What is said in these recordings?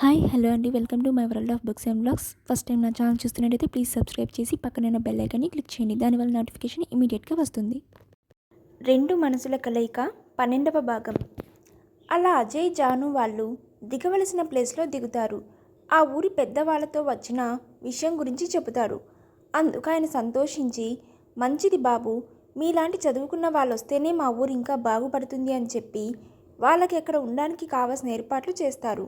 Hi hello అండి. Welcome to my world of books and blogs. First time నా channel చూస్తున్నట్టయితే please subscribe చేసి పక్కన బెల్ ఐకాన్ని క్లిక్ చేయండి. దానివల్ల నోటిఫికేషన్ ఇమీడియట్గా వస్తుంది. రెండు మనసుల కలయిక పన్నెండవ భాగం. అలా అజయ్ జాను వాళ్ళు దిగవలసిన ప్లేస్లో దిగుతారు. ఆ ఊరి పెద్దవాళ్ళతో వచ్చిన విషయం గురించి చెబుతారు. అందుకు ఆయన సంతోషించి మంచిది బాబు మీలాంటి చదువుకున్న వాళ్ళు వస్తేనే మా ఊరు ఇంకా బాగుపడుతుంది అని చెప్పి వాళ్ళకి ఎక్కడ ఉండడానికి కావాల్సిన ఏర్పాట్లు చేస్తారు.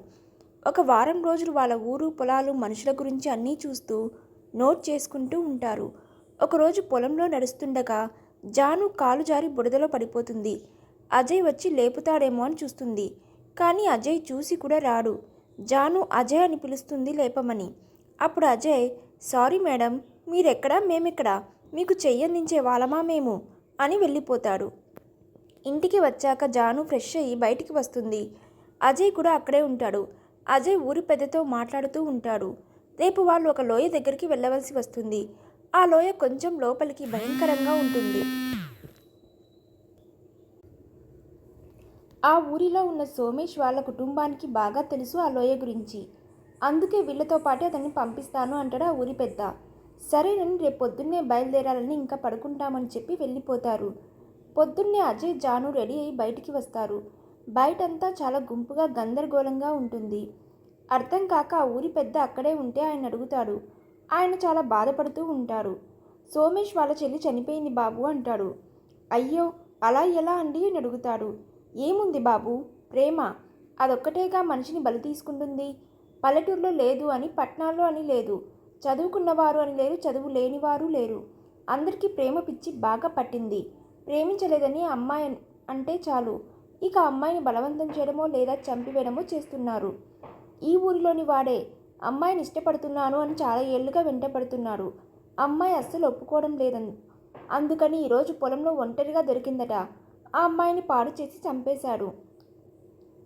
ఒక వారం రోజులు వాళ్ళ ఊరు పొలాలు మనుషుల గురించి అన్నీ చూస్తూ నోట్ చేసుకుంటూ ఉంటారు. ఒకరోజు పొలంలో నడుస్తుండగా జాను కాలు జారి బురదలో పడిపోతుంది. అజయ్ వచ్చి లేపుతాడేమో అని చూస్తుంది. కానీ అజయ్ చూసి కూడా రాడు. జాను అజయ్ అని పిలుస్తుంది లేపమని. అప్పుడు అజయ్ సారీ మేడం మీరెక్కడా? మేమెక్కడా? మీకు చెయ్యందించే వాళ్ళమా మేము? అని వెళ్ళిపోతాడు. ఇంటికి వచ్చాక జాను ఫ్రెష్ అయ్యి బయటికి వస్తుంది. అజయ్ కూడా అక్కడే ఉంటాడు. అజయ్ ఊరి పెద్దతో మాట్లాడుతూ ఉంటాడు. రేపు వాళ్ళు ఒక లోయ దగ్గరికి వెళ్ళవలసి వస్తుంది. ఆ లోయ కొంచెం లోపలికి భయంకరంగా ఉంటుంది. ఆ ఊరిలో ఉన్న సోమేష్ వాళ్ళ కుటుంబానికి బాగా తెలుసు ఆ లోయ గురించి. అందుకే వీళ్ళతో పాటు అతన్ని పంపిస్తాను అంటాడు ఆ ఊరి పెద్ద. సరేనని రేపు పొద్దున్నే బయలుదేరాలని ఇంకా పడుకుంటామని చెప్పి వెళ్ళిపోతారు. పొద్దున్నే అజయ్ జాను రెడీ అయి బయటికి వస్తారు. బయటంతా చాలా గుంపుగా గందరగోళంగా ఉంటుంది. అర్థం కాక ఆ ఊరి పెద్ద అక్కడే ఉంటే ఆయన అడుగుతాడు. ఆయన చాలా బాధపడుతూ ఉంటారు. సోమేష్ వాళ్ళ చెల్లి చనిపోయింది బాబు అంటాడు. అయ్యో అలా ఎలా అండి అని అడుగుతాడు. ఏముంది బాబు? ప్రేమ. అదొక్కటేగా మనిషిని బలి తీసుకుంటుంది? పల్లెటూరులో లేదు అని పట్నాల్లో అని లేదు. చదువుకున్నవారు అని లేరు చదువు లేనివారు లేరు. అందరికీ ప్రేమ పిచ్చి బాగా పట్టింది. ప్రేమించలేదని అమ్మాయి అంటే చాలు. ఇక అమ్మాయిని బలవంతం చేయడమో లేదా చంపివేయడమో చేస్తున్నారు. ఈ ఊరిలోని వాడే అమ్మాయిని ఇష్టపడుతున్నాను అని చాలా ఏళ్ళుగా వెంటపడుతున్నాడు అమ్మాయి అస్సలు ఒప్పుకోవడం లేదని. అందుకని ఈరోజు పొలంలో ఒంటరిగా దొరికిందట. ఆ అమ్మాయిని పాడు చేసి చంపేశాడు.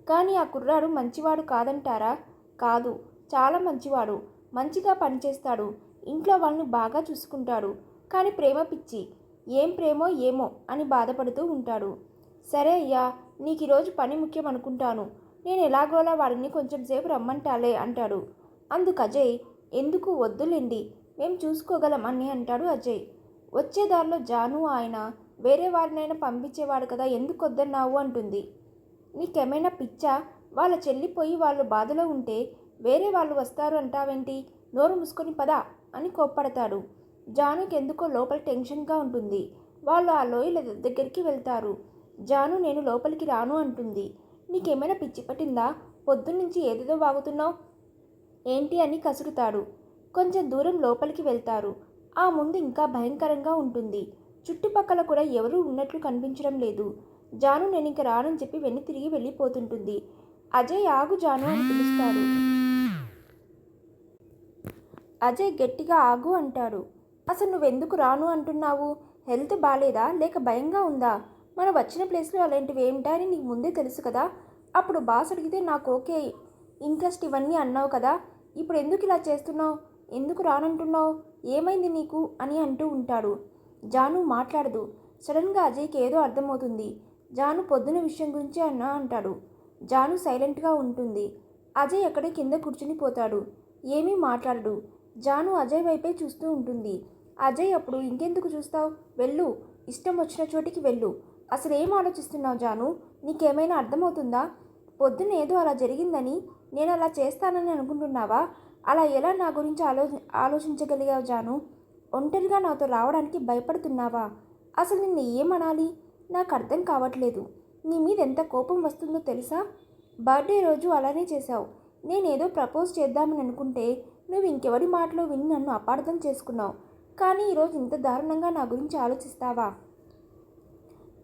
కానీ ఆ కుర్రాడు మంచివాడు కాదంటారా? కాదు. చాలా మంచివాడు. మంచిగా పనిచేస్తాడు. ఇంట్లో వాళ్ళని బాగా చూసుకుంటాడు. కానీ ప్రేమ పిచ్చి. ఏం ప్రేమో ఏమో అని బాధపడుతూ ఉంటాడు. సరే అయ్యా నీకు ఈరోజు పని ముఖ్యం అనుకుంటాను. నేను ఎలాగోలా వాడిని కొంచెం సేపు రమ్మంటాలే అంటాడు. అందుకు అజయ్ ఎందుకు వద్దులేండి? మేం చూసుకోగలం అని అంటాడు అజయ్. వచ్చే దారిలో జాను ఆయన వేరే వారినైనా పంపించేవాడు కదా ఎందుకు వద్దన్నావు? అంటుంది. నీకేమైనా పిచ్చా? వాళ్ళ చెల్లిపోయి వాళ్ళు బాధలో ఉంటే వేరే వాళ్ళు వస్తారు అంటావేంటి? నోరు మూసుకొని పదా అని కోప్పడతాడు. జానుకి ఎందుకో లోపల టెన్షన్గా ఉంటుంది. వాళ్ళు ఆ లోయల దగ్గరికి వెళ్తారు. జాను నేను లోపలికి రాను అంటుంది. నీకేమైనా పిచ్చి పట్టిందా? పొద్దున్నుంచి ఏదేదో వాగుతున్నావు? ఏంటి అని కసురుతాడు. కొంచెం దూరం లోపలికి వెళ్తారు. ఆ ముందు ఇంకా భయంకరంగా ఉంటుంది. చుట్టుపక్కల కూడా ఎవరూ ఉన్నట్లు కనిపించడం లేదు. జాను నేను ఇంక రానని చెప్పి వెన్ను తిరిగి వెళ్ళిపోతుంటుంది. అజయ్ ఆగు జాను అని పిలుస్తాడు. అజయ్ గట్టిగా ఆగు అంటాడు. అసలు నువ్వెందుకు రాను అంటున్నావు? హెల్త్ బాగాలేదా లేక భయంగా ఉందా? మనం వచ్చిన ప్లేస్లో అలాంటివి ఏమిటాయని నీకు ముందే తెలుసు కదా. అప్పుడు బాస్ అడిగితే నాకు ఓకే ఇంట్రెస్ట్ ఇవన్నీ అన్నావు కదా. ఇప్పుడు ఎందుకు ఇలా చేస్తున్నావు? ఎందుకు రానంటున్నావు? ఏమైంది నీకు? అని అంటూ ఉంటాడు. జాను మాట్లాడదు. సడన్గా అజయ్కి ఏదో అర్థమవుతుంది. జాను పొద్దున విషయం గురించి అన్నా అంటాడు. జాను సైలెంట్గా ఉంటుంది. అజయ్ అక్కడే కింద కూర్చుని పోతాడు. ఏమీ మాట్లాడడు. జాను అజయ్ వైపే చూస్తూ ఉంటుంది. అజయ్ అప్పుడు ఇంకెందుకు చూస్తావు? వెళ్ళు. ఇష్టం వచ్చిన చోటికి వెళ్ళు. అసలు ఏం ఆలోచిస్తున్నావు జాను? నీకేమైనా అర్థమవుతుందా? పొద్దున్న ఏదో అలా జరిగిందని నేను అలా చేస్తానని అనుకుంటున్నావా? అలా ఎలా నా గురించి ఆలో ఆలోచించగలిగావు జాను? ఒంటరిగా నాతో రావడానికి భయపడుతున్నావా? అసలు నిన్ను ఏమనాలి? నాకు అర్థం కావట్లేదు. నీ మీద ఎంత కోపం వస్తుందో తెలుసా? బర్త్డే రోజు అలానే చేశావు. నేనేదో ప్రపోజ్ చేద్దామని అనుకుంటే నువ్వు ఇంకెవడి మాటలో విని నన్ను అపార్థం చేసుకున్నావు. కానీ ఈరోజు ఇంత దారుణంగా నా గురించి ఆలోచిస్తావా?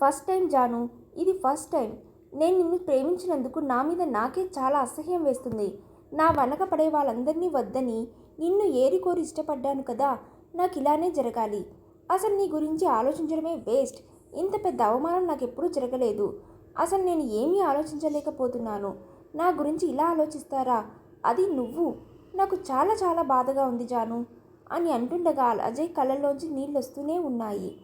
ఫస్ట్ టైం జాను ఇది ఫస్ట్ టైం. నేను నిన్ను ప్రేమించినందుకు నా మీద నాకే చాలా అసహ్యం వేస్తుంది. నా వెనక పడే వాళ్ళందరినీ వద్దని నిన్ను ఏరికోరి ఇష్టపడ్డాను కదా నాకు ఇలానే జరగాలి. అసలు నీ గురించి ఆలోచించడమే వేస్ట్. ఇంత పెద్ద అవమానం నాకు ఎప్పుడూ జరగలేదు. అసలు నేను ఏమీ ఆలోచించలేకపోతున్నాను. నా గురించి ఇలా ఆలోచిస్తారా? అది నువ్వు. నాకు చాలా చాలా బాధగా ఉంది జాను అని అంటుండగా అజయ్ కళ్ళల్లోంచి నీళ్ళు వస్తూనే ఉన్నాయి.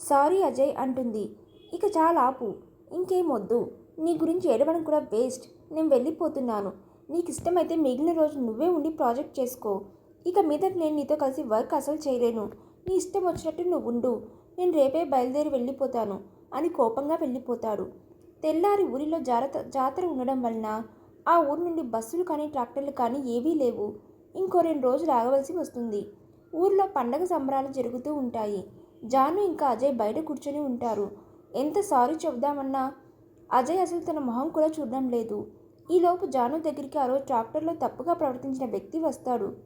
సారీ అజయ్ అంటుంది. ఇక చాలా ఆపు. ఇంకేమొద్దు నీ గురించి ఏడవడం కూడా వేస్ట్. నేను వెళ్ళిపోతున్నాను. నీకు ఇష్టమైతే మిగిలిన రోజు నువ్వే ఉండి ప్రాజెక్ట్ చేసుకో. ఇక మీదట నేను నీతో కలిసి వర్క్ అసలు చేయలేను. నీ ఇష్టం వచ్చినట్టు నువ్వు ఉండు. నేను రేపే బయలుదేరి వెళ్ళిపోతాను అని కోపంగా వెళ్ళిపోతాడు. తెల్లారి ఊరిలో జారత జాతర ఉండడం వలన ఆ ఊరు నుండి బస్సులు కానీ ట్రాక్టర్లు కానీ ఏవీ లేవు. ఇంకో రెండు రోజులు ఆగవలసి వస్తుంది. ఊర్లో పండగ సంబరాలు జరుగుతూ ఉంటాయి. జాను ఇంకా అజయ్ బయట కూర్చొని ఉంటారు. ఎంత సారీ చెబుదామన్నా అజయ్ అసలు తన మొహం కూడా చూడడం లేదు. ఈలోపు జాను దగ్గరికి ఆ రోజు ట్రాక్టర్లో తప్పుగా ప్రవర్తించిన వ్యక్తి వస్తాడు.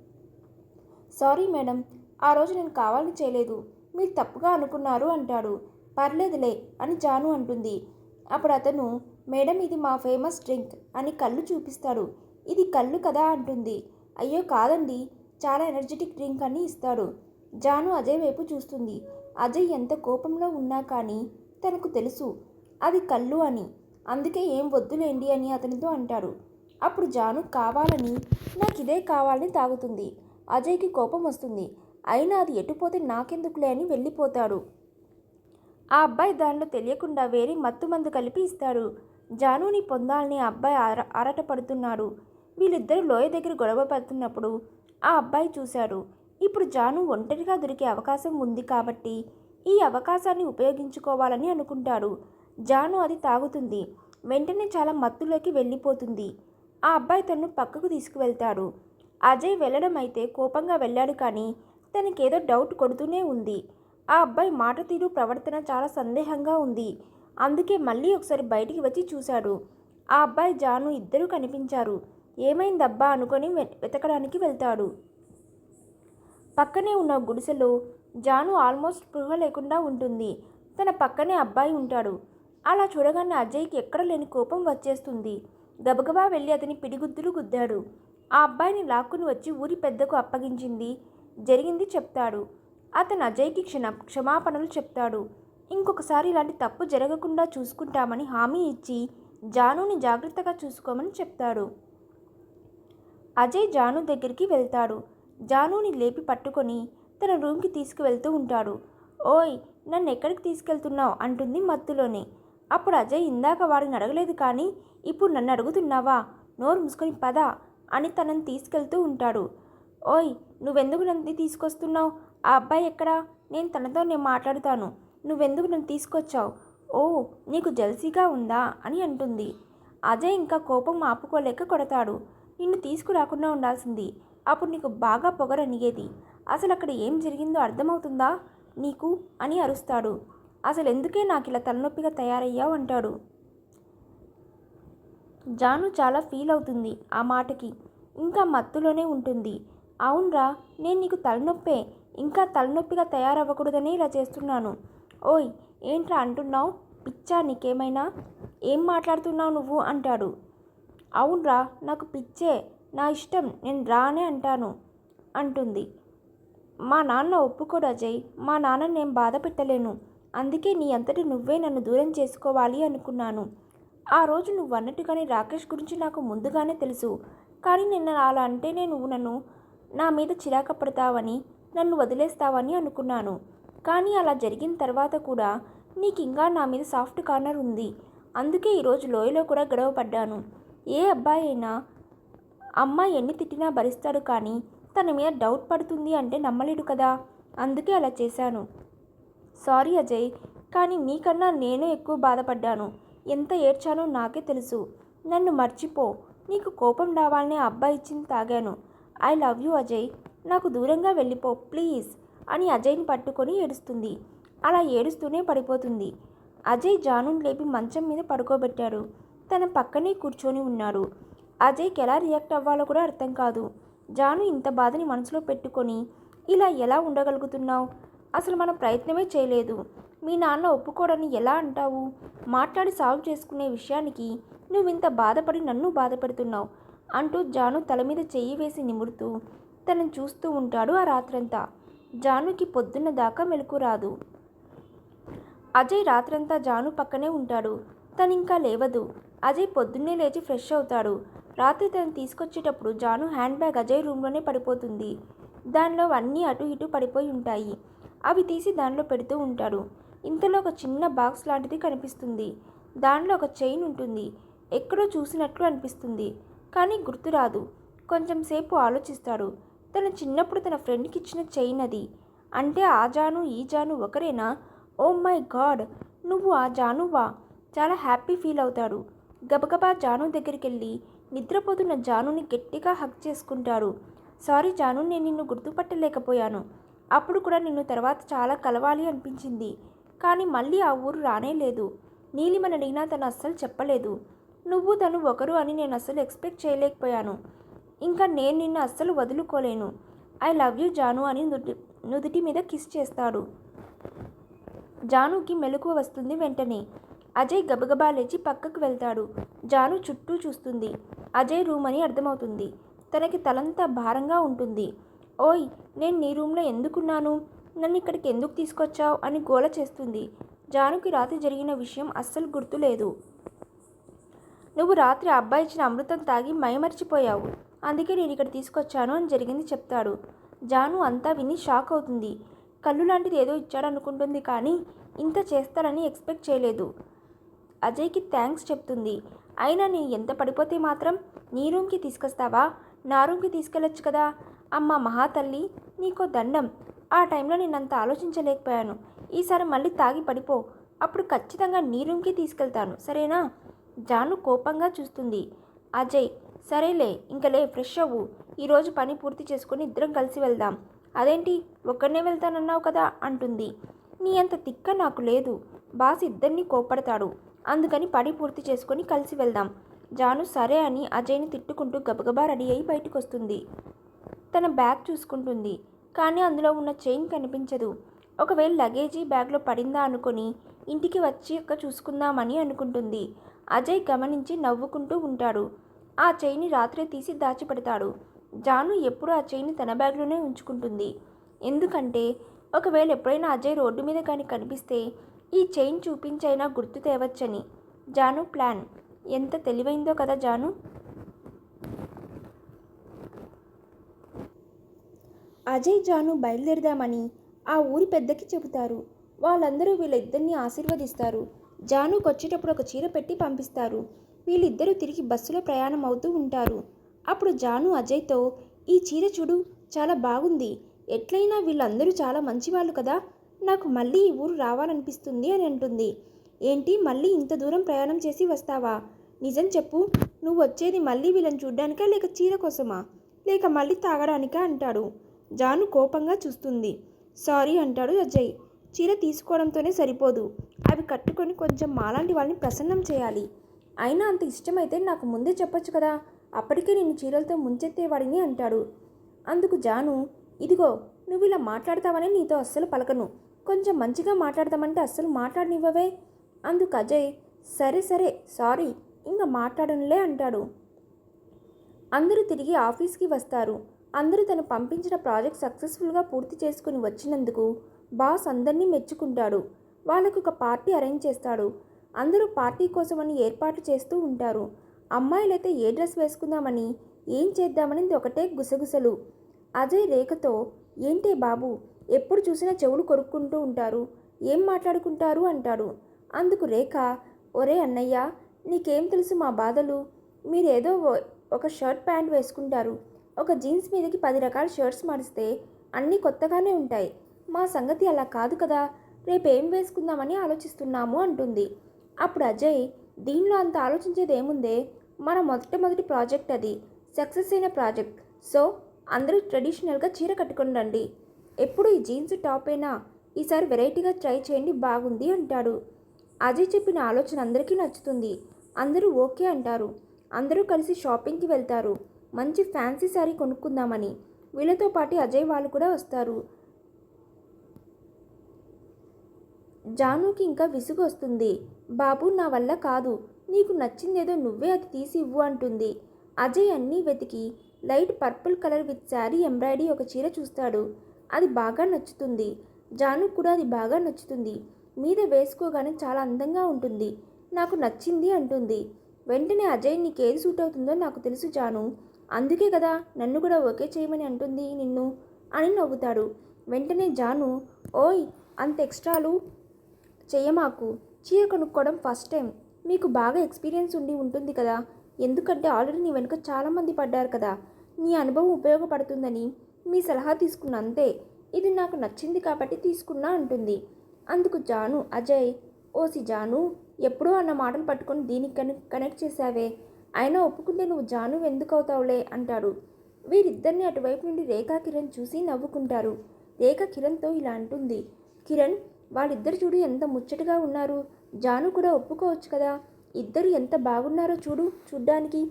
సారీ మేడం ఆ రోజు నేను కావాలని చేయలేదు. మీరు తప్పుగా అనుకున్నారు అంటాడు. పర్లేదులే అని జాను అంటుంది. అప్పుడు అతను మేడం ఇది మా ఫేమస్ డ్రింక్ అని కళ్ళు చూపిస్తాడు. ఇది కళ్ళు కదా అంటుంది. అయ్యో కాదండి చాలా ఎనర్జెటిక్ డ్రింక్ అని ఇస్తాడు. జాను అజయ్ వైపు చూస్తుంది. అజయ్ ఎంత కోపంలో ఉన్నా కానీ తనకు తెలుసు. అది కళ్ళు అని. అందుకే ఏం వద్దులేండి అని అతనితో అంటాడు. అప్పుడు జాను కావాలని? నాకు ఇదే కావాలని తాగుతుంది. అజయ్కి కోపం వస్తుంది. అయినా అది ఎటుపోతే నాకెందుకులే అని వెళ్ళిపోతాడు. ఆ అబ్బాయి దానిలో తెలియకుండా వేరే మత్తు మందు కలిపి ఇస్తాడు. జానుని పొందాలని ఆ అబ్బాయి అర ఆరాట పడుతున్నాడు. వీళ్ళిద్దరూ లోయ దగ్గర గొడవ పడుతున్నప్పుడు ఆ అబ్బాయి చూశాడు. ఇప్పుడు జాను ఒంటరిగా దొరికే అవకాశం ఉంది కాబట్టి ఈ అవకాశాన్ని ఉపయోగించుకోవాలని అనుకుంటాడు జాను అది తాగుతుంది. వెంటనే చాలా మత్తులోకి వెళ్ళిపోతుంది. ఆ అబ్బాయి తను పక్కకు తీసుకువెళ్తాడు. అజయ్ వెళ్ళడం అయితే కోపంగా వెళ్ళాడు కానీ తనకేదో డౌట్ కొడుతూనే ఉంది. ఆ అబ్బాయి మాట తీరు ప్రవర్తన చాలా సందేహంగా ఉంది. అందుకే మళ్ళీ ఒకసారి బయటికి వచ్చి చూశాడు. ఆ అబ్బాయి జాను ఇద్దరూ కనిపించారు. ఏమైందబ్బా అనుకొని వె- వెతకడానికి వెళ్తాడు. పక్కనే ఉన్న గుడిసెలో జాను ఆల్మోస్ట్ స్పృహ లేకుండా ఉంటుంది. తన పక్కనే అబ్బాయి ఉంటాడు. అలా చూడగానే అజయ్కి ఎక్కడ లేని కోపం వచ్చేస్తుంది. గబగబా వెళ్ళి అతని పిడిగుద్దులు గుద్దాడు. ఆ అబ్బాయిని లాక్కుని వచ్చి ఊరి పెద్దకు అప్పగించింది. జరిగింది చెప్తాడు. అతను అజయ్కి క్షణ క్షమాపణలు చెప్తాడు. ఇంకొకసారి ఇలాంటి తప్పు జరగకుండా చూసుకుంటామని హామీ ఇచ్చి జానుని జాగ్రత్తగా చూసుకోమని చెప్తాడు. అజయ్ జాను దగ్గరికి వెళ్తాడు. జానుని లేపి పట్టుకొని తన రూమ్కి తీసుకువెళ్తూ ఉంటాడు. ఓయ్ నన్ను ఎక్కడికి తీసుకెళ్తున్నావు? అంటుంది మత్తులోనే. అప్పుడు అజయ్ ఇందాక వాడిని అడగలేదు కానీ ఇప్పుడు నన్ను అడుగుతున్నావా? నోరు మూసుకొని పద అని తనని తీసుకెళ్తూ ఉంటాడు. ఓయ్ నువ్వెందుకు నన్ను తీసుకొస్తున్నావు? ఆ అబ్బాయి ఎక్కడా? నేను తనతో నేను మాట్లాడుతాను. నువ్వెందుకు నన్ను తీసుకొచ్చావు? ఓ నీకు జల్సీగా ఉందా? అని అంటుంది. అజయ్ ఇంకా కోపం ఆపుకోలేక కొడతాడు. నిన్ను తీసుకురాకుండా ఉండాల్సింది. అప్పుడు నీకు బాగా పొగరనిగేది. అసలు అక్కడ ఏం జరిగిందో అర్థమవుతుందా? నీకు? అని అరుస్తాడు. అసలు ఎందుకే నాకు ఇలా తలనొప్పిగా తయారయ్యావు? అంటాడు. జాను చాలా ఫీల్ అవుతుంది ఆ మాటకి. ఇంకా మత్తులోనే ఉంటుంది. అవునరా నేను నీకు తలనొప్పే. ఇంకా తలనొప్పిగా తయారవ్వకూడదని ఇలా చేస్తున్నాను. ఓయ్ ఏంట్రా అంటున్నావు? పిచ్చా నీకేమైనా? ఏం మాట్లాడుతున్నావు నువ్వు? అంటాడు. అవునరా నాకు పిచ్చే నా ఇష్టం నేను రానే అంటాను అంటుంది. మా నాన్న ఒప్పుకోడు అజయ్ మా నాన్న నేను బాధ పెట్టలేను అందుకే నీ అంతటి నువ్వే నన్ను దూరం చేసుకోవాలి అనుకున్నాను. ఆ రోజు నువ్వు అన్నట్టుగానే రాకేష్ గురించి నాకు ముందుగానే తెలుసు. కానీ నిన్న అలా అంటే నేను నన్ను నా మీద చిరాక పడతావని నన్ను వదిలేస్తావని అనుకున్నాను. కానీ అలా జరిగిన తర్వాత కూడా నీకు ఇంకా నా మీద సాఫ్ట్ కార్నర్ ఉంది. అందుకే ఈరోజు లోయలో కూడా గొడవ పడ్డాను. ఏ అబ్బాయి అయినా అమ్మాయి ఎన్ని తిట్టినా భరిస్తాడు కానీ తన మీద డౌట్ పడుతుంది అంటే నమ్మలేడు కదా? అందుకే అలా చేశాను. సారీ అజయ్ కానీ నీకన్నా నేను ఎక్కువ బాధపడ్డాను. ఎంత ఏడ్చానో నాకే తెలుసు. నన్ను మర్చిపో. నీకు కోపం రావాలనే అబ్బాయి ఇచ్చింది తాగాను. I love you Ajay. నాకు దూరంగా వెళ్ళిపో ప్లీజ్ అని అజయ్ని పట్టుకొని ఏడుస్తుంది. అలా ఏడుస్తూనే పడిపోతుంది. అజయ్ జానుని లేపి మంచం మీద పడుకోబెట్టాడు తన పక్కనే కూర్చొని ఉన్నాడు అజయ్కి ఎలా రియాక్ట్ అవ్వాలో కూడా అర్థం కాదు. జాను ఇంత బాధని మనసులో పెట్టుకొని ఇలా ఎలా ఉండగలుగుతున్నావు? అసలు మన ప్రయత్నమే చేయలేదు. మీ నాన్న ఒప్పుకోడని ఎలా అంటావు? మాట్లాడి సాల్వ్ చేసుకునే విషయానికి నువ్వు ఇంత బాధపడి నన్ను బాధపెడుతున్నావు అంటూ జాను తల మీద చెయ్యి వేసి నిమురుతూ తనను చూస్తూ ఉంటాడు ఆ రాత్రంతా. జానుకి పొద్దున్న దాకా మెలకు రాదు. అజయ్ రాత్రంతా జాను పక్కనే ఉంటాడు. తను ఇంకా లేవదు. అజయ్ పొద్దున్నే లేచి ఫ్రెష్ అవుతాడు. రాత్రి తను తీసుకొచ్చేటప్పుడు జాను హ్యాండ్ బ్యాగ్ అజయ్ రూమ్లోనే పడిపోతుంది. దానిలో అన్నీ అటు ఇటు పడిపోయి ఉంటాయి. అవి తీసి దానిలో పెడుతూ ఉంటాడు. ఇంతలో ఒక చిన్న బాక్స్ లాంటిది కనిపిస్తుంది. దానిలో ఒక చైన్ ఉంటుంది. ఎక్కడో చూసినట్లు అనిపిస్తుంది. కానీ గుర్తురాదు కొంచెం సేపు ఆలోచిస్తాడు. తన చిన్నప్పుడు తన ఫ్రెండ్కి ఇచ్చిన చైన్ అది. అంటే ఆ జాను ఈ జాను ఒకరేనా? Oh my god! నువ్వు ఆ జానువా? చాలా హ్యాపీ ఫీల్ అవుతాడు. గబగబా జాను దగ్గరికి వెళ్ళి నిద్రపోతున్న జానుని గట్టిగా హక్ చేసుకుంటాడు. సారీ జాను నేను నిన్ను గుర్తుపట్టలేకపోయాను. అప్పుడు కూడా నిన్ను తర్వాత చాలా కలవాలి అనిపించింది. కానీ మళ్ళీ ఆ ఊరు రానే లేదు. నీలిమని అడిగినా తను అస్సలు చెప్పలేదు. నువ్వు తను ఒకరు అని నేను అస్సలు ఎక్స్పెక్ట్ చేయలేకపోయాను. ఇంకా నేను నిన్ను అస్సలు వదులుకోలేను. ఐ లవ్ యూ జాను అని నుదుటి మీద కిస్ చేస్తాడు. జానుకి మెలకువ వస్తుంది వెంటనే. అజయ్ గబగబా లేచి పక్కకు వెళ్తాడు. జాను చుట్టూ చూస్తుంది. అజయ్ రూమ్ అని అర్థమవుతుంది. తనకి తలంతా భారంగా ఉంటుంది. ఓయ్ నేను నీ రూమ్లో ఎందుకున్నాను? నన్ను ఇక్కడికి ఎందుకు తీసుకొచ్చావు? అని గోల చేస్తుంది. జానుకి రాత్రి జరిగిన విషయం అస్సలు గుర్తులేదు నువ్వు రాత్రి అబ్బాయి ఇచ్చిన అమృతం తాగి మైమర్చిపోయావు. అందుకే నేను ఇక్కడ తీసుకొచ్చాను అని జరిగింది చెప్తాడు. జాను అంతా విని షాక్ అవుతుంది. కళ్ళు లాంటిది ఏదో ఇచ్చాడనుకుంటుంది కానీ ఇంత చేస్తాడని ఎక్స్పెక్ట్ చేయలేదు. అజయ్కి థ్యాంక్స్ చెప్తుంది. అయినా నీ ఎంత పడిపోతే మాత్రం నీ రూమ్కి తీసుకొస్తావా? నా రూమ్కి తీసుకెళ్ళొచ్చు కదా. అమ్మ మహాతల్లి నీకో దండం. ఆ టైంలో నేనంత ఆలోచించలేకపోయాను. ఈసారి మళ్ళీ తాగి పడిపో. అప్పుడు ఖచ్చితంగా నీ రూమ్కి తీసుకెళ్తాను. సరేనా? జాను కోపంగా చూస్తుంది. అజయ్ సరేలే ఇంకలే ఫ్రెష్ అవ్వు. ఈరోజు పని పూర్తి చేసుకొని ఇద్దరం కలిసి వెళ్దాం. అదేంటి? ఒక్కడనే వెళ్తానన్నావు కదా అంటుంది. నీ అంత తిక్క నాకు లేదు. బాస్ ఇద్దరిని కోపడతాడు అందుకని పని పూర్తి చేసుకొని కలిసి వెళ్దాం. జాను సరే అని అజయ్ని తిట్టుకుంటూ గబగబా రెడీ అయి బయటకు వస్తుంది తన బ్యాగ్ చూసుకుంటుంది. కానీ అందులో ఉన్న చైన్ కనిపించదు. ఒకవేళ లగేజీ బ్యాగ్లో పడిందా అనుకొని ఇంటికి వచ్చి ఒక్క చూసుకుందామని అనుకుంటుంది. అజయ్ గమనించి నవ్వుకుంటూ ఉంటాడు. ఆ చైన్ని రాత్రే తీసి దాచిపెడతాడు. జాను ఎప్పుడూ ఆ చైన్ని తన బ్యాగ్లోనే ఉంచుకుంటుంది. ఎందుకంటే ఒకవేళ ఎప్పుడైనా అజయ్ రోడ్డు మీద కానీ కనిపిస్తే ఈ చైన్ చూపించైనా గుర్తు తేవచ్చని. జాను ప్లాన్. ఎంత తెలివైందో కదా జాను? అజయ్ జాను బయలుదేరదామని ఆ ఊరి పెద్దకి చెబుతారు. వాళ్ళందరూ వీళ్ళిద్దరిని ఆశీర్వదిస్తారు. జానుకు వచ్చేటప్పుడు ఒక చీర పెట్టి పంపిస్తారు. వీళ్ళిద్దరూ తిరిగి బస్సులో ప్రయాణం అవుతూ ఉంటారు. అప్పుడు జాను అజయ్తో ఈ చీర చూడు చాలా బాగుంది. ఎట్లయినా వీళ్ళందరూ చాలా మంచివాళ్ళు కదా. నాకు మళ్ళీ ఈ ఊరు రావాలనిపిస్తుంది అని అంటుంది. ఏంటి మళ్ళీ ఇంత దూరం ప్రయాణం చేసి వస్తావా? నిజం చెప్పు. నువ్వు వచ్చేది మళ్ళీ వీళ్ళని చూడ్డానికా లేక చీర కోసమా? లేక మళ్ళీ తాగడానికా అంటాడు. జాను కోపంగా చూస్తుంది. సారీ అంటాడు అజయ్. చీర తీసుకోవడంతోనే సరిపోదు. అవి కట్టుకొని కొంచెం మాలాంటి వాళ్ళని ప్రసన్నం చేయాలి. అయినా అంత ఇష్టమైతే నాకు ముందే చెప్పొచ్చు కదా. అప్పటికే నేను చీరలతో ముంచెత్తేవాడిని అంటాడు. అందుకు జాను ఇదిగో నువ్వు ఇలా మాట్లాడతావని నీతో అస్సలు పలకను. కొంచెం మంచిగా మాట్లాడతామంటే అస్సలు మాట్లాడనివ్వవే. అందుకు అజయ్ సరే సరే సారీ ఇంకా మాట్లాడనులే అంటాడు. అందరూ తిరిగి ఆఫీస్కి వస్తారు. అందరూ తను పంపించిన ప్రాజెక్ట్ సక్సెస్ఫుల్గా పూర్తి చేసుకుని వచ్చినందుకు బాస్ అందరినీ మెచ్చుకుంటాడు. వాళ్ళకు ఒక పార్టీ అరేంజ్ చేస్తాడు. అందరూ పార్టీ కోసమని ఏర్పాట్లు చేస్తూ ఉంటారు. అమ్మాయిలైతే ఏ డ్రెస్ వేసుకుందామని ఏం చేద్దామని ఒకటే గుసగుసలు. అజయ్ రేఖతో ఏంటే బాబు ఎప్పుడు చూసినా చెవులు కొరుక్కుంటూ ఉంటారు. ఏం మాట్లాడుకుంటారు అంటాడు. అందుకు రేఖ ఒరే అన్నయ్య నీకేం తెలుసు మా బాధలు? మీరేదో ఒక షర్ట్ ప్యాంట్ వేసుకుంటారు. ఒక జీన్స్ మీదకి పది రకాల షర్ట్స్ మారిస్తే అన్నీ కొత్తగానే ఉంటాయి. మా సంగతి అలా కాదు కదా రేపు ఏం వేసుకుందామని ఆలోచిస్తున్నాము అంటుంది. అప్పుడు అజయ్ దీనిలో అంత ఆలోచించేది ఏముందే మన మొదటి ప్రాజెక్ట్ అది. సక్సెస్ అయిన ప్రాజెక్ట్. సో అందరూ ట్రెడిషనల్గా చీర కట్టుకొని రండి. ఎప్పుడు ఈ జీన్స్ టాపేనా ఈసారి వెరైటీగా ట్రై చేయండి బాగుంది అంటాడు. అజయ్ చెప్పిన ఆలోచన అందరికీ నచ్చుతుంది. అందరూ ఓకే అంటారు. అందరూ కలిసి షాపింగ్కి వెళ్తారు. మంచి ఫ్యాన్సీ శారీ కొనుక్కుందామని. వీళ్ళతో పాటు అజయ్ వాళ్ళు కూడా వస్తారు. జానుకి ఇంకా విసుగు వస్తుంది. బాబు నా వల్ల కాదు. నీకు నచ్చిందేదో నువ్వే అది తీసి ఇవ్వు అంటుంది. అజయ్ అన్నీ వెతికి. Light purple colour with sari embroidery ఒక చీర చూస్తాడు. అది బాగా నచ్చుతుంది. జాను కూడా అది బాగా నచ్చుతుంది. మీద వేసుకోగానే చాలా అందంగా ఉంటుంది. నాకు నచ్చింది అంటుంది. వెంటనే అజయ్ నీకేది సూట్ అవుతుందో నాకు తెలుసు జాను. అందుకే కదా నన్ను కూడా ఓకే చేయమని అంటుంది నిన్ను అని నవ్వుతాడు. వెంటనే జాను ఓయ్ అంత ఎక్స్ట్రాలు చేయమాకు చీర కొనుక్కోవడం ఫస్ట్ టైం. మీకు బాగా ఎక్స్పీరియన్స్ ఉండి ఉంటుంది కదా. ఎందుకంటే ఆల్రెడీ నీ వెనుక చాలామంది పడ్డారు కదా. నీ అనుభవం ఉపయోగపడుతుందని. మీ సలహా తీసుకున్న అంతే ఇది నాకు నచ్చింది కాబట్టి తీసుకున్నా అంటుంది. అందుకు జాను అజయ్ ఓసి జాను ఎప్పుడూ అన్న మాటలు పట్టుకొని దీనికి కనెక్ కనెక్ట్ చేశావే. అయినా ఒప్పుకుంటే నువ్వు జాను ఎందుకు అవుతావులే అంటాడు. వీరిద్దరిని అటువైపు నుండి రేఖా కిరణ్ చూసి నవ్వుకుంటారు. రేఖ కిరణ్తో ఇలా అంటుంది. కిరణ్ వాళ్ళిద్దరు చూడు ఎంత ముచ్చటగా ఉన్నారు. జాను కూడా ఒప్పుకోవచ్చు కదా. ఇద్దరు ఎంత బాగున్నారో చూడు చూడ్డానికి.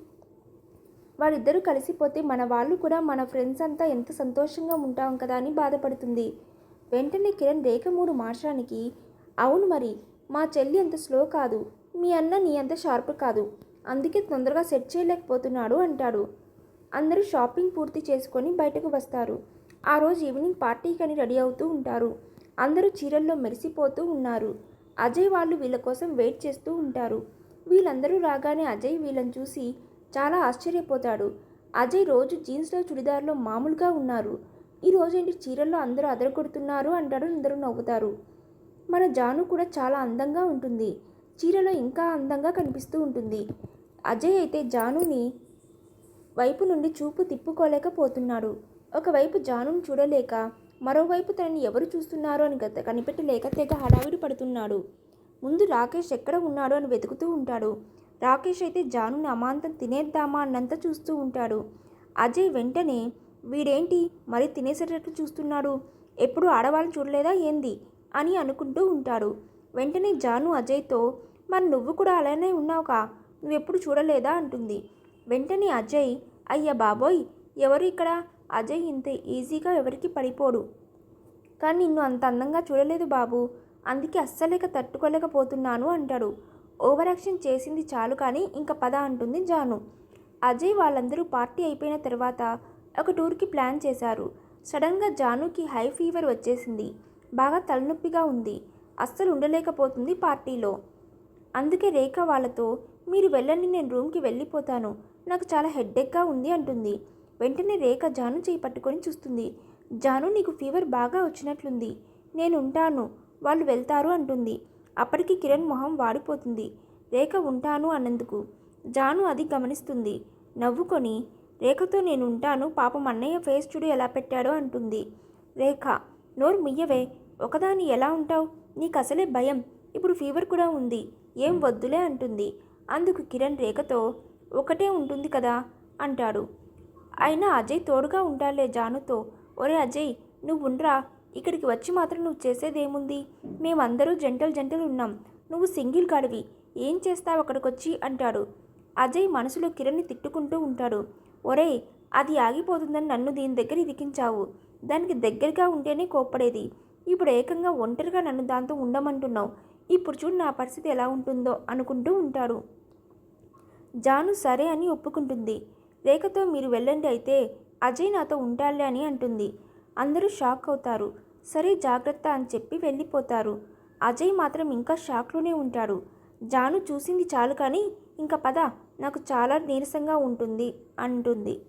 వాళ్ళిద్దరూ కలిసిపోతే మన వాళ్ళు కూడా మన ఫ్రెండ్స్ అంతా ఎంత సంతోషంగా ఉంటాం కదా అని బాధపడుతుంది. వెంటనే కిరణ్ రేఖ మూడు మార్చడానికి అవును మరి మా చెల్లి అంత స్లో కాదు. మీ అన్న నీ అంత షార్ప్ కాదు. అందుకే తొందరగా సెట్ చేయలేకపోతున్నాడు అంటాడు. అందరూ షాపింగ్ పూర్తి చేసుకొని బయటకు వస్తారు. ఆ రోజు ఈవినింగ్ పార్టీకని రెడీ అవుతూ ఉంటారు. అందరూ చీరల్లో మెరిసిపోతూ ఉన్నారు. అజయ్ వాళ్ళు వీళ్ళ కోసం వెయిట్ చేస్తూ ఉంటారు. వీళ్ళందరూ రాగానే అజయ్ వీళ్ళని చూసి చాలా ఆశ్చర్యపోతాడు. అజయ్ రోజు జీన్స్లో చుడిదార్లో మామూలుగా ఉన్నారు. ఈరోజు ఏంటి చీరల్లో అందరూ అదరగొడుతున్నారు అంటాడు అందరూ నవ్వుతారు. మన జాను కూడా చాలా అందంగా ఉంటుంది. చీరలో ఇంకా అందంగా కనిపిస్తూ ఉంటుంది. అజయ్ అయితే జానుని వైపు నుండి చూపు తిప్పుకోలేకపోతున్నాడు. ఒకవైపు జానును చూడలేక మరోవైపు తనని ఎవరు చూస్తున్నారో అని గత కనిపెట్టలేక తెగ హడావిడి పడుతున్నాడు. ముందు రాకేష్ ఎక్కడ ఉన్నాడో అని వెతుకుతూ ఉంటాడు. రాకేష్ అయితే జానుని అమాంతం తినేద్దామా అన్నంత చూస్తూ ఉంటాడు. అజయ్ వెంటనే వీడేంటి? మరి తినేసేటట్లు చూస్తున్నాడు? ఎప్పుడు ఆడవాళ్ళని చూడలేదా ఏంది? అని అనుకుంటూ ఉంటాడు. వెంటనే జాను అజయ్తో మరి నువ్వు కూడా అలానే ఉన్నావుగా? నువ్వెప్పుడు చూడలేదా? అంటుంది. వెంటనే అజయ్ అయ్యా బాబోయ్ ఎవరు ఇక్కడ? అజయ్ ఇంత ఈజీగా ఎవరికి పడిపోడు. కానీ నిన్ను అంత అందంగా చూడలేదు బాబు. అందుకే అస్సలేక తట్టుకోలేకపోతున్నాను అంటాడు. ఓవర్ యాక్షన్ చేసింది చాలు కానీ ఇంకా పద అంటుంది జాను. అజయ్ వాళ్ళందరూ పార్టీ అయిపోయిన తర్వాత ఒక టూర్కి ప్లాన్ చేశారు. సడన్గా జానుకి హై ఫీవర్ వచ్చేసింది. బాగా తలనొప్పిగా ఉంది. అస్సలు ఉండలేకపోతుంది పార్టీలో. అందుకే రేఖ వాళ్ళతో మీరు వెళ్ళండి నేను రూమ్కి వెళ్ళిపోతాను. నాకు చాలా హెడ్డెక్గా ఉంది అంటుంది. వెంటనే రేఖ జాను చేయి పట్టుకొని చూస్తుంది. జాను నీకు ఫీవర్ బాగా వచ్చినట్లుంది. నేను ఉంటాను. వాళ్ళు వెళ్తారు అంటుంది. అప్పటికి కిరణ్ మొహం వాడిపోతుంది. రేఖ ఉంటాను అన్నందుకు. జాను అది గమనిస్తుంది. నవ్వుకొని రేఖతో నేను ఉంటాను. పాపం అన్నయ్య ఫేస్ చూడు ఎలా పెట్టాడో అంటుంది. రేఖ నోరు ముయ్యవే. ఒకదాని ఎలా ఉంటావు? నీకు అసలే భయం. ఇప్పుడు ఫీవర్ కూడా ఉంది. ఏం వద్దులే అంటుంది. అందుకు కిరణ్ రేఖతో ఒకటే ఉంటుంది కదా అంటాడు. అయినా అజయ్ తోడుగా ఉండాలే జానుతో. ఒరే అజయ్ నువ్వు ఉండ్రా ఇక్కడికి వచ్చి మాత్రం నువ్వు చేసేదేముంది? మేమందరూ జంటలు జంటలు ఉన్నాం. నువ్వు సింగిల్ కాడివి. ఏం చేస్తావు అక్కడికొచ్చి? అంటాడు. అజయ్ మనసులో కిరణ్ని తిట్టుకుంటూ ఉంటాడు. ఒరేయ్ అది ఆగిపోతుందని నన్ను దీని దగ్గర ఇరికించావు. దానికి దగ్గరగా ఉంటేనే కోప్పడేది. ఇప్పుడు ఏకంగా ఒంటరిగా నన్ను దాంతో ఉండమంటున్నావు. ఇప్పుడు చూడు నా పరిస్థితి ఎలా ఉంటుందో అనుకుంటూ ఉంటాడు. జాను సరే అని ఒప్పుకుంటుంది. రేఖతో మీరు వెళ్ళండి అయితే అజయ్ నాతో ఉంటాలే అని అంటుంది. అందరూ షాక్ అవుతారు. సరే జాగ్రత్త అని చెప్పి వెళ్ళిపోతారు. అజయ్ మాత్రం ఇంకా షాక్లోనే ఉంటాడు. జాను చూసింది చాలు కానీ ఇంకా పద నాకు చాలా నీరసంగా ఉంటుంది అంటుంది.